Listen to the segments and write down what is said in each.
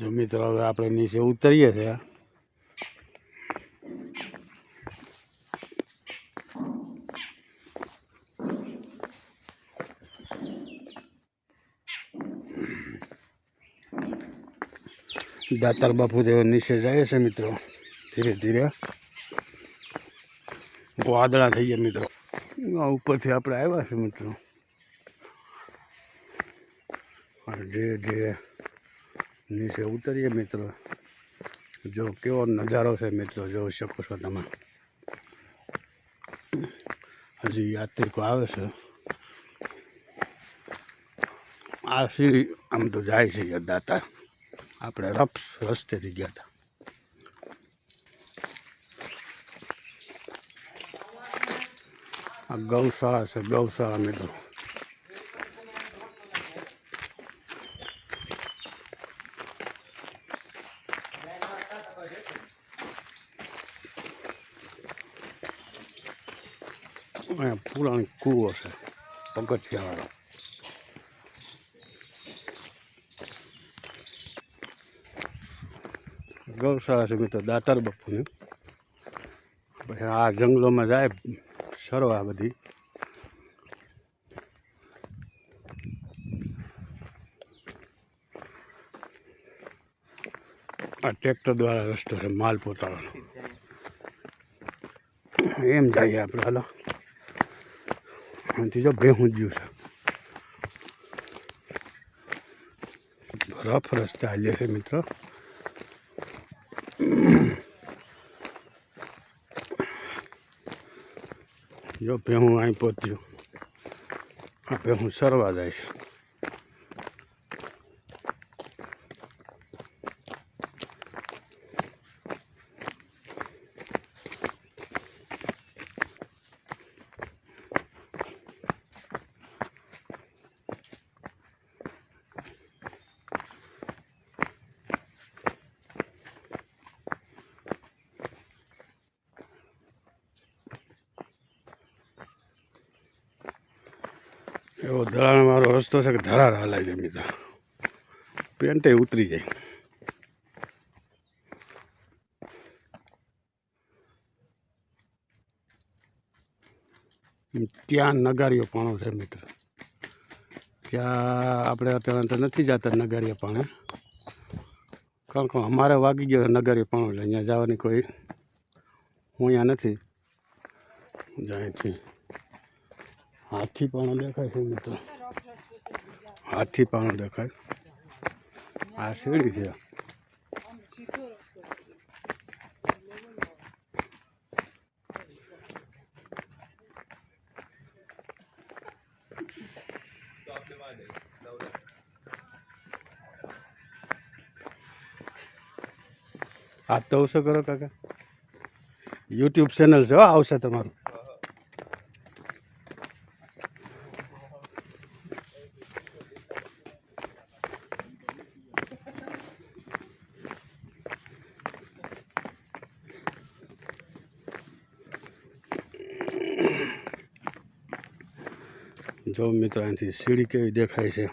જો મિત્રો હવે આપણે નીચે ઉતરીએ છીએ. દાતાર બાપુ જેવો નીચે જાય છે મિત્રો. ધીરે ધીરે. વાદળા થઈ ગયા મિત્રો. આ ઉપરથી આપણે આવ્યા છે મિત્રો. અને જે જે નીચે ઉતરીએ મિત્રો. જો કેવો નજારો છે મિત્રો, જોઈ શકો છો તમે. હજી યાત્રિકો આવે છે. આ સીડી આમ તો જાય છે દાતા. આપણે રફ રસ્તેથી ગયા હતા આ ગૌશાળા છે, ગૌશાળા મિત્રો. અહીંયા પુરાણી કૂવો છે પગથિયાવાળો ગૌશાળા છે મિત્રો દાતાર બપુની પછી આ જંગલોમાં જાય સરવા બધી આ ટ્રેક્ટર દ્વારા રસ્તો છે માલ પોતાનો એમ જઈએ આપણે હાલો અહીંથી જો ભેહું જ્યું છે. બરફ રસ્તા હાલીએ છે મિત્રો. જો ભેહું અહીં પહોંચ્યું આ ભેહું સરવા જાય છે. એવો દળાણવાળો રસ્તો છે કે ધરાર હલાય જાય મિત્રો. પેન્ટે ઉતરી જાય. ત્યાં નગારીઓ પાણો છે મિત્ર. ત્યાં આપણે અત્યારે તો નથી જતા નગારીયા પાણે. કારણ કે અમારે વાગી ગયો નગારીયા પાણો એટલે અહીંયા જવાની કોઈ હું અહીંયા નથી. જ્યાંથી હાથી પણ દેખાય છે મિત્રો. હાથી પણ દેખાય. આ શેરડી છે. આ તો આવશે કરો કાકા. યુટ્યુબ ચેનલ છે આવશે તમારું જો મિત્રો અહીંથી સીડી કેવી દેખાય છે.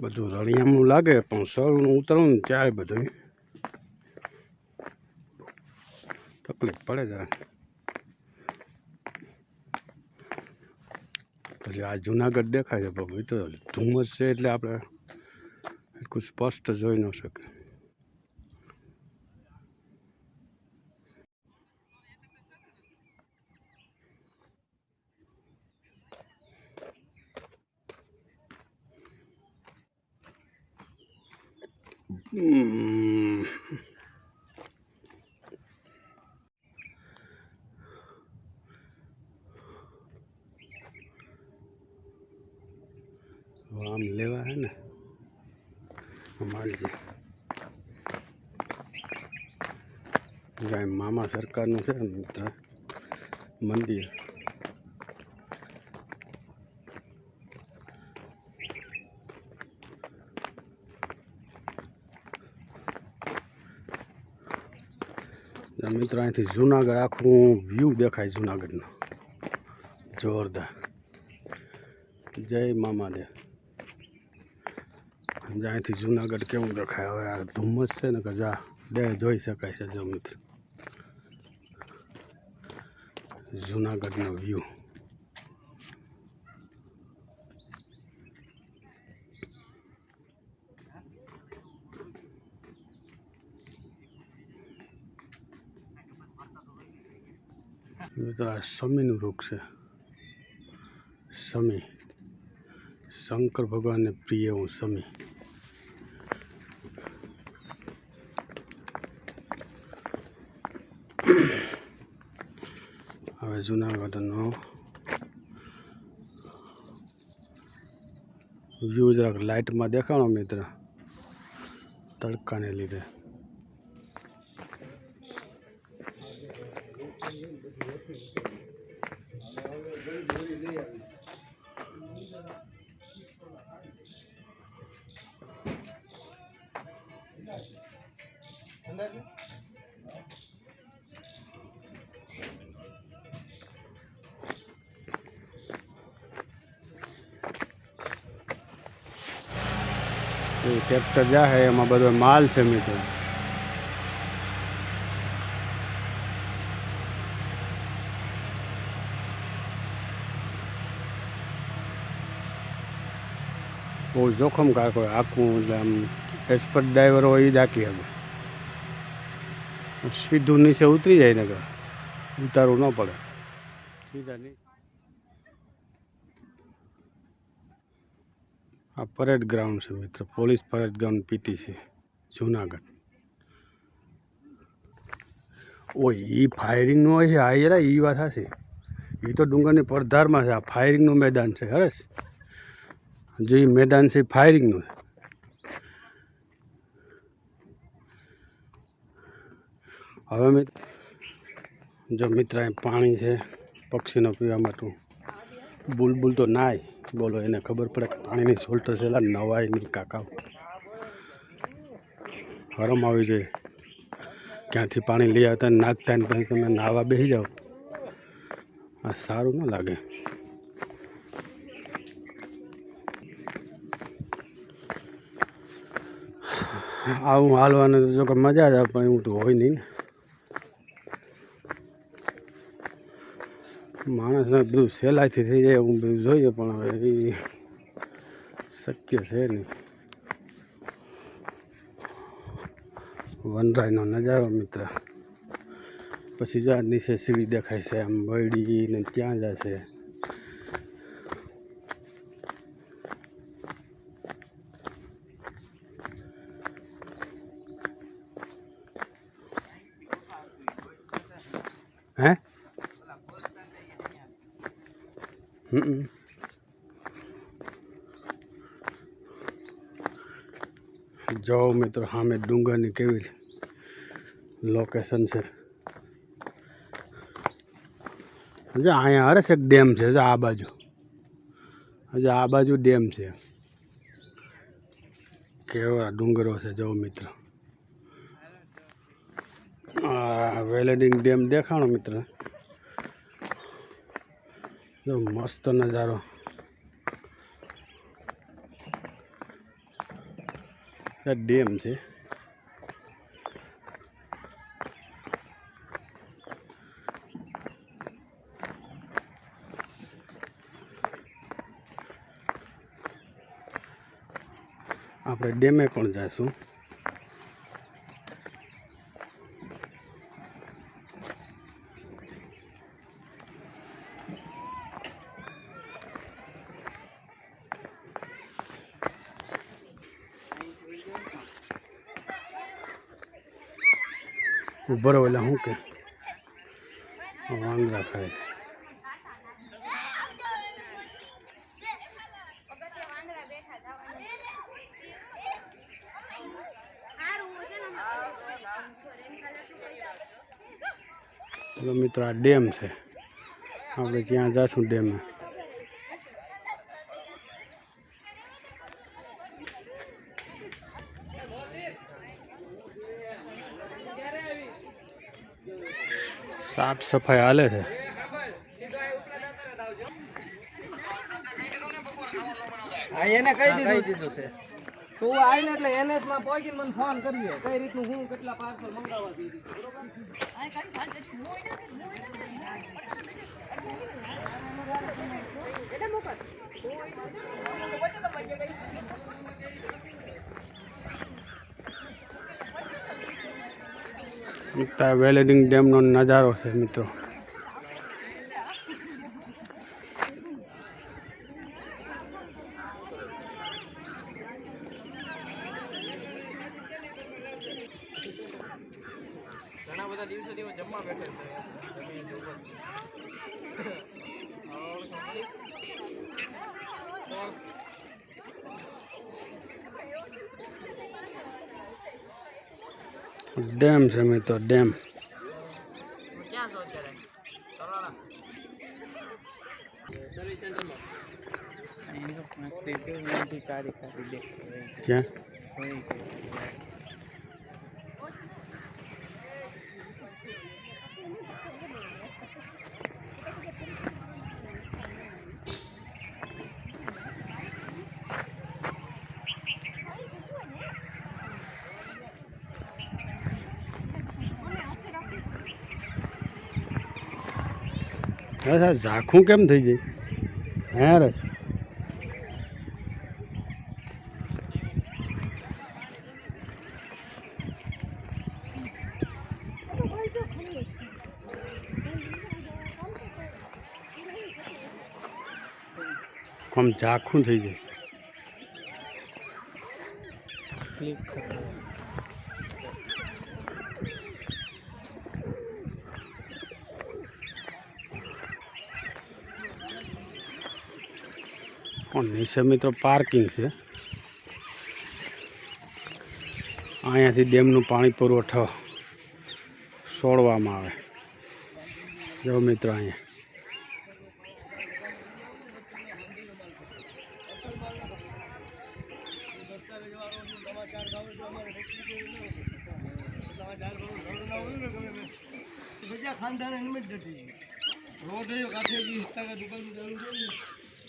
બધું રળિયામનું લાગે, પણ સરનું ઉતરવું ને ત્યારે બધું તકલીફ પડે જરા પછી આ જુનાગઢ દેખાય છે, પણ તો ધુમ્મસ છે એટલે આપણે એટલું સ્પષ્ટ જોઈ ન શકે હમ. હવે આમ લેવા હે ને અમારી જે જ્યાં મામા સરકારનું છે ત્યાં મંદિર. મિત્રો અહીંથી જુનાગઢ આખું વ્યૂ દેખાય જુનાગઢનો. જોરદાર. જય મામાદેવ. જે અહીંથી જુનાગઢ કેવું દેખાય? હવે આ ધુમ્મસ છે ને કે જા, બે જોઈ શકાય છે જો મિત્ર. જુનાગઢનો વ્યૂ મિત્ર આ સમીનું વૃક્ષ છે. સમી. શંકર ભગવાનને પ્રિય હું સમી. હવે જુનાગઢનો વ્યૂ જરાક લાઇટમાં દેખાણો મિત્ર. તડકાને લીધે. એ ટ્રેક્ટર જાહે એમાં બધો માલ છે મિત્રો બહુ જોખમ કાંક હોય આખું એટલે આમ એક્સપર્ટ ડ્રાઈવર હોય એ જ આખી હવે સીધું નીચે ઉતરી જાય ને કે ઉતારવું ન પડે સીધા નહીં આ પરેડ ગ્રાઉન્ડ છે મિત્ર. પોલીસ પરેડ ગ્રાઉન્ડ પીટી છે. જુનાગઢ. ઓ એ ફાયરિંગનું હોય છે? આ યાર એ વાત હશે એ તો ડુંગરની પડધારમાં છે. આ ફાયરિંગનું મેદાન છે, હરસ. જે મેદાન છે ફાયરિંગનું હવે મિત્ર જો મિત્ર પાણી છે, પક્ષીનો પીવા માટે. બુલબુલ તો નાય. બોલો, એને ખબર પડે કે પાણીની સોલ્ટર છે એલા નવાય નહીં કાકા હરમ આવી જોઈએ ક્યાંથી પાણી લઈ આવતા? નાખતા ને પછી તમે નાહવા બેસી જાઓ. આ સારું ન લાગે. આવું હાલવાનું જો કે મજા જ આવે, પણ એવું તો હોય નહીં ને. માણસને બધું સહેલાઈથી થઈ જાય એવું બધું જોઈએ, પણ હવે એ શક્ય છે નહીં. વનરાયનો નજારો, મિત્ર. પછી જો આ નીચે સીડી દેખાય છે, આમ બળી ને ત્યાં જશે હમ જો મિત્રો, સામે ડુંગરની કેવી લોકેશન છે. હજી અહીંયા હરેશ એક ડેમ છે આ બાજુ. હજી આ બાજુ ડેમ છે. કેવા ડુંગરો છે, જાઓ મિત્ર. વેલેડિંગ ડેમ દેખાણો, મિત્ર. જો મસ્ત નજારો. આ ડેમ છે. આપણે ડેમે પણ જઈશું ઊભો રહો શું કે? વાંદરા ખાય મિત્રો આ ડેમ છે. આપણે ત્યાં જાશું ડેમે? સાફ સફાઈ હાલે છે. હા એને કહી દીધું છે. તું આવીને એટલે એનએસમાં પહોંચીને મને ફોન કરીએ કઈ રીતનું હું કેટલા પાર્સલ મંગાવવા દીધું મિત્રો વેલેડિંગ ડેમનો નજારો છે મિત્રો. ડેમ છે મિત્રો ડેમ. ક્યાં? છો અત્યારે તળાળા સર્વિસ સેન્ટરમાં ક્યાં અરે સાહેબ ઝાખું કેમ થઈ જાય હે રે આમ ઝાખું થઈ જાય પણ નીચે મિત્રો, પાર્કિંગ છે. અહીંયાથી ડેમનું પાણી પુરવઠો છોડવામાં આવે. જો મિત્રો અહીંયા. બધા ખાનદાન એમ જ નથી. રોડ રહ્યો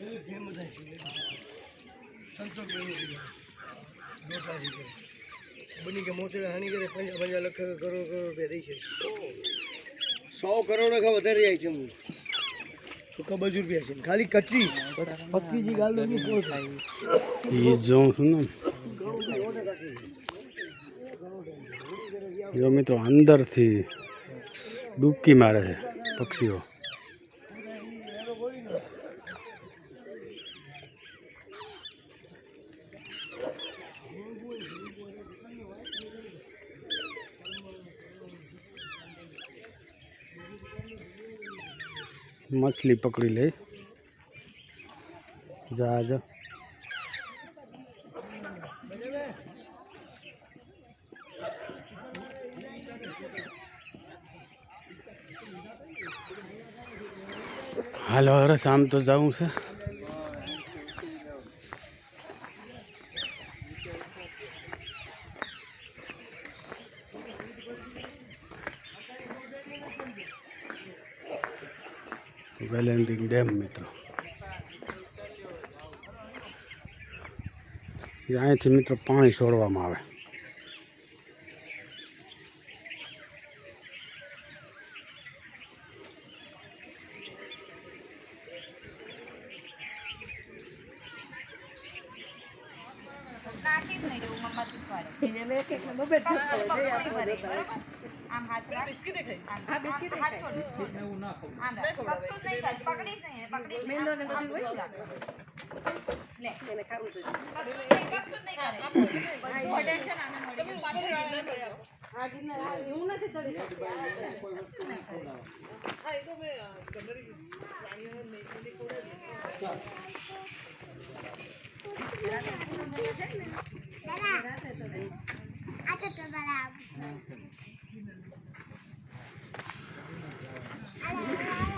ને થાય છે સંતોષ બની કે મોતરે હાની કરે, પંજા પંજા લખ કરોડ કરોડ રૂપિયા દઈ છે. સો કરોડ ખા વધારે જાય છે હું તો કબજ રૂપિયા છે? ખાલી કચ્ચી પક્કી જી ગાલું નહીં થાય એ જોઉં છું ને. જો મિત્રો, અંદરથી ડૂબકી મારે છે પક્ષીઓ. મછલી પકડી લે જા જા હાલો અરે શામ તો જવું છે વેલેન્ટિન ડેમ મિત્રો અહીંથી મિત્રો પાણી છોડવામાં આવે. નાખી જ નહીં દેવું મમ્મા શીખવાડે हाँ। बिस्किट हाथ छोड़ हाँ, बिस्किट में वो ना हाँ बस तो नहीं खाई पकड़ी नहीं है पकड़ी मैं लोने को भी वही। हाँ, ले। मैंने खा उसे कब तो नहीं खा तो टेंशन आने मोड़ी तुम बात कर हाँ। दिन में यूँ ना से चले हाँ ये तो मैं कमरे की पानी में नहीं थोड़ा अच्छा। मेरा तो मेरा तो हाँ, अच्छा तो बड़ा આને મળી ગયું.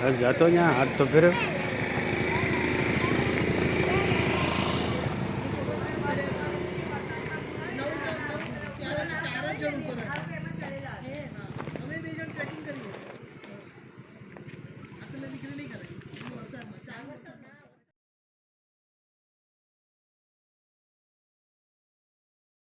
બસ જતો ત્યાં હાથ તો ફેરવ